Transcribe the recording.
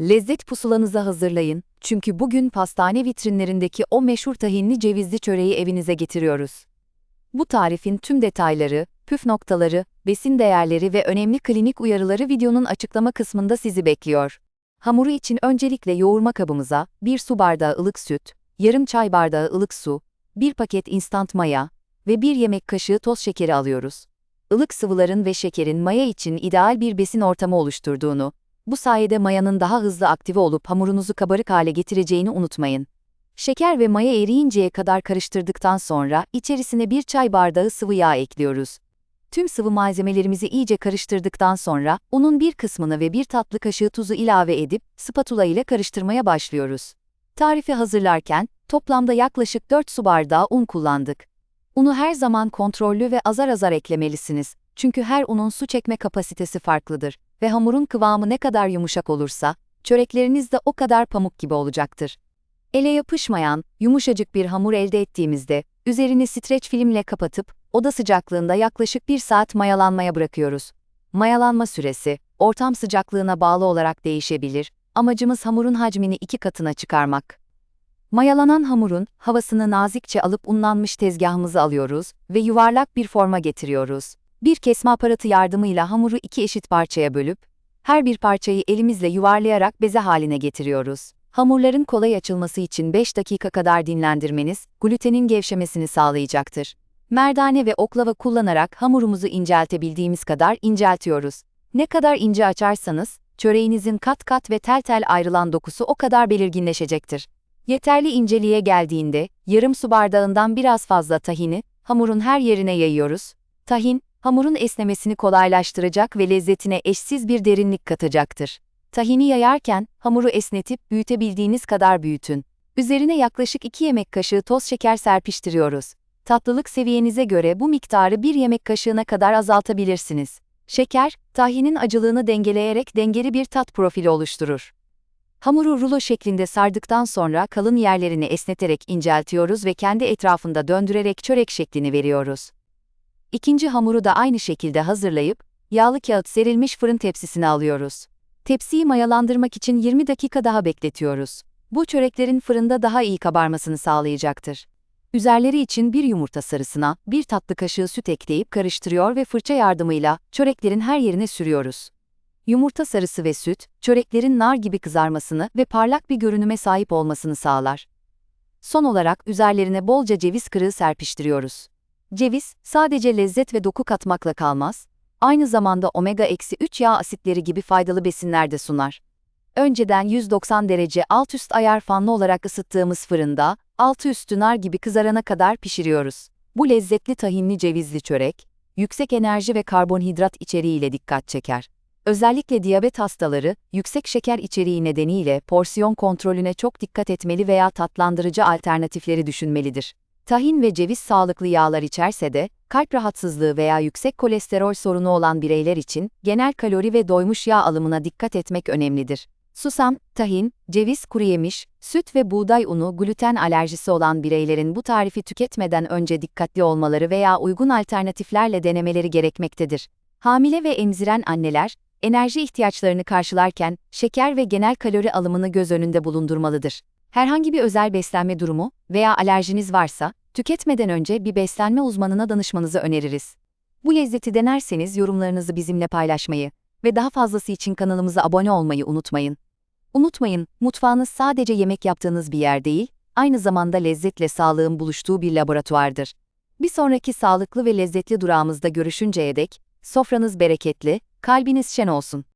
Lezzet pusulanızı hazırlayın, çünkü bugün pastane vitrinlerindeki o meşhur tahinli cevizli çöreği evinize getiriyoruz. Bu tarifin tüm detayları, püf noktaları, besin değerleri ve önemli klinik uyarıları videonun açıklama kısmında sizi bekliyor. Hamuru için öncelikle yoğurma kabımıza 1 su bardağı ılık süt, yarım çay bardağı ılık su, 1 paket instant maya ve 1 yemek kaşığı toz şekeri alıyoruz. Ilık sıvıların ve şekerin maya için ideal bir besin ortamı oluşturduğunu, bu sayede mayanın daha hızlı aktive olup hamurunuzu kabarık hale getireceğini unutmayın. Şeker ve maya eriyinceye kadar karıştırdıktan sonra içerisine bir çay bardağı sıvı yağ ekliyoruz. Tüm sıvı malzemelerimizi iyice karıştırdıktan sonra unun bir kısmını ve bir tatlı kaşığı tuzu ilave edip spatula ile karıştırmaya başlıyoruz. Tarifi hazırlarken toplamda yaklaşık 4 su bardağı un kullandık. Unu her zaman kontrollü ve azar azar eklemelisiniz. Çünkü her unun su çekme kapasitesi farklıdır ve hamurun kıvamı ne kadar yumuşak olursa, çörekleriniz de o kadar pamuk gibi olacaktır. Ele yapışmayan, yumuşacık bir hamur elde ettiğimizde, üzerini streç filmle kapatıp, oda sıcaklığında yaklaşık bir saat mayalanmaya bırakıyoruz. Mayalanma süresi, ortam sıcaklığına bağlı olarak değişebilir, amacımız hamurun hacmini iki katına çıkarmak. Mayalanan hamurun, havasını nazikçe alıp unlanmış tezgahımıza alıyoruz ve yuvarlak bir forma getiriyoruz. Bir kesme aparatı yardımıyla hamuru iki eşit parçaya bölüp, her bir parçayı elimizle yuvarlayarak beze haline getiriyoruz. Hamurların kolay açılması için 5 dakika kadar dinlendirmeniz, glutenin gevşemesini sağlayacaktır. Merdane ve oklava kullanarak hamurumuzu inceltebildiğimiz kadar inceltiyoruz. Ne kadar ince açarsanız, çöreğinizin kat kat ve tel tel ayrılan dokusu o kadar belirginleşecektir. Yeterli inceliğe geldiğinde, yarım su bardağından biraz fazla tahini, hamurun her yerine yayıyoruz. Tahin, hamurun esnemesini kolaylaştıracak ve lezzetine eşsiz bir derinlik katacaktır. Tahini yayarken, hamuru esnetip büyütebildiğiniz kadar büyütün. Üzerine yaklaşık 2 yemek kaşığı toz şeker serpiştiriyoruz. Tatlılık seviyenize göre bu miktarı 1 yemek kaşığına kadar azaltabilirsiniz. Şeker, tahinin acılığını dengeleyerek dengeli bir tat profili oluşturur. Hamuru rulo şeklinde sardıktan sonra kalın yerlerini esneterek inceltiyoruz ve kendi etrafında döndürerek çörek şeklini veriyoruz. İkinci hamuru da aynı şekilde hazırlayıp, yağlı kağıt serilmiş fırın tepsisine alıyoruz. Tepsiyi mayalandırmak için 20 dakika daha bekletiyoruz. Bu çöreklerin fırında daha iyi kabarmasını sağlayacaktır. Üzerleri için bir yumurta sarısına bir tatlı kaşığı süt ekleyip karıştırıyor ve fırça yardımıyla çöreklerin her yerine sürüyoruz. Yumurta sarısı ve süt, çöreklerin nar gibi kızarmasını ve parlak bir görünüme sahip olmasını sağlar. Son olarak üzerlerine bolca ceviz kırığı serpiştiriyoruz. Ceviz, sadece lezzet ve doku katmakla kalmaz, aynı zamanda omega-3 yağ asitleri gibi faydalı besinler de sunar. Önceden 190 derece alt üst ayar fanlı olarak ısıttığımız fırında, altı üstü nar gibi kızarana kadar pişiriyoruz. Bu lezzetli tahinli cevizli çörek, yüksek enerji ve karbonhidrat içeriğiyle dikkat çeker. Özellikle diyabet hastaları, yüksek şeker içeriği nedeniyle porsiyon kontrolüne çok dikkat etmeli veya tatlandırıcı alternatifleri düşünmelidir. Tahin ve ceviz sağlıklı yağlar içerse de, kalp rahatsızlığı veya yüksek kolesterol sorunu olan bireyler için genel kalori ve doymuş yağ alımına dikkat etmek önemlidir. Susam, tahin, ceviz, kuruyemiş, süt ve buğday unu gluten alerjisi olan bireylerin bu tarifi tüketmeden önce dikkatli olmaları veya uygun alternatiflerle denemeleri gerekmektedir. Hamile ve emziren anneler, enerji ihtiyaçlarını karşılarken şeker ve genel kalori alımını göz önünde bulundurmalıdır. Herhangi bir özel beslenme durumu veya alerjiniz varsa, tüketmeden önce bir beslenme uzmanına danışmanızı öneririz. Bu lezzeti denerseniz yorumlarınızı bizimle paylaşmayı ve daha fazlası için kanalımıza abone olmayı unutmayın. Unutmayın, mutfağınız sadece yemek yaptığınız bir yer değil, aynı zamanda lezzetle sağlığın buluştuğu bir laboratuvardır. Bir sonraki sağlıklı ve lezzetli durağımızda görüşünceye dek, sofranız bereketli, kalbiniz şen olsun.